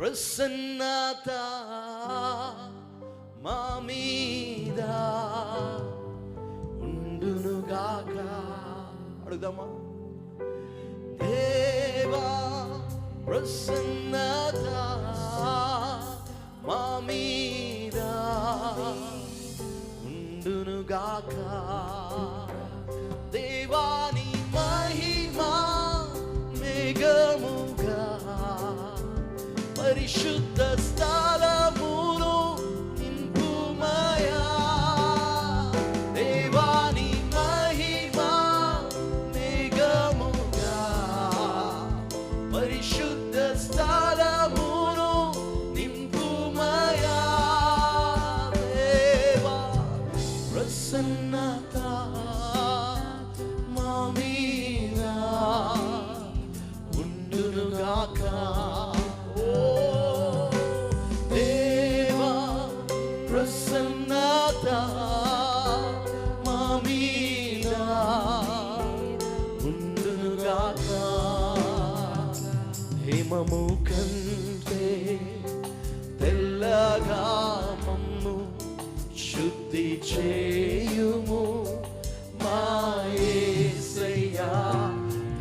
ప్రసన్నత మా మీద ఉండునుగాక. అడుగుదామా? దేవా ప్రసన్నత మా మీద ఉండునుగాక. పరిశుద్ధ స్థలమును నింపుమయా. దేవాని మహిమా మేఘముగా. పరిశుద్ధ స్థలమును నింపుమయా. దేవా ప్రసన్నత మా మీద ఉండునుగాకా. ప్రసన్నత మా మీద ఉండునుగాక హిమము కంటే తెల్లగా మమ్ము శుద్ధి చేయుము. మాయేసయ్యా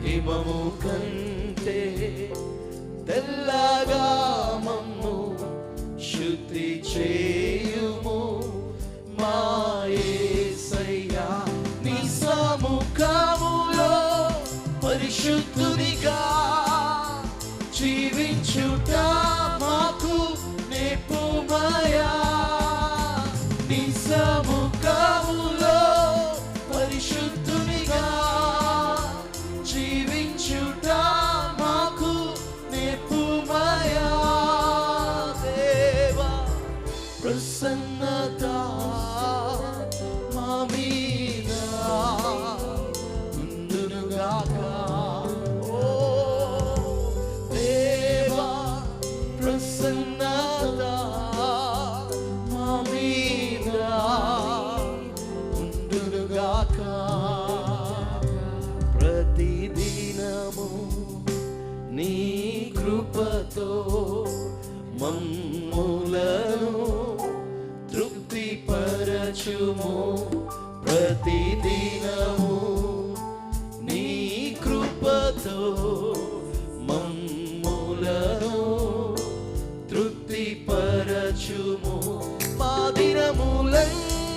హిమము కంటే తెల్లగా పరిశుద్ధునిగా జీవించుట మాకు నేపుమయా నీ సముఖములో పరిశుద్ధునిగా జీవించుట మాకు నేపుమయా దేవా ప్రసన్న కృపతో మమ్ములను తృప్తిపరచుము. ప్రతిదినము నీ కృపతో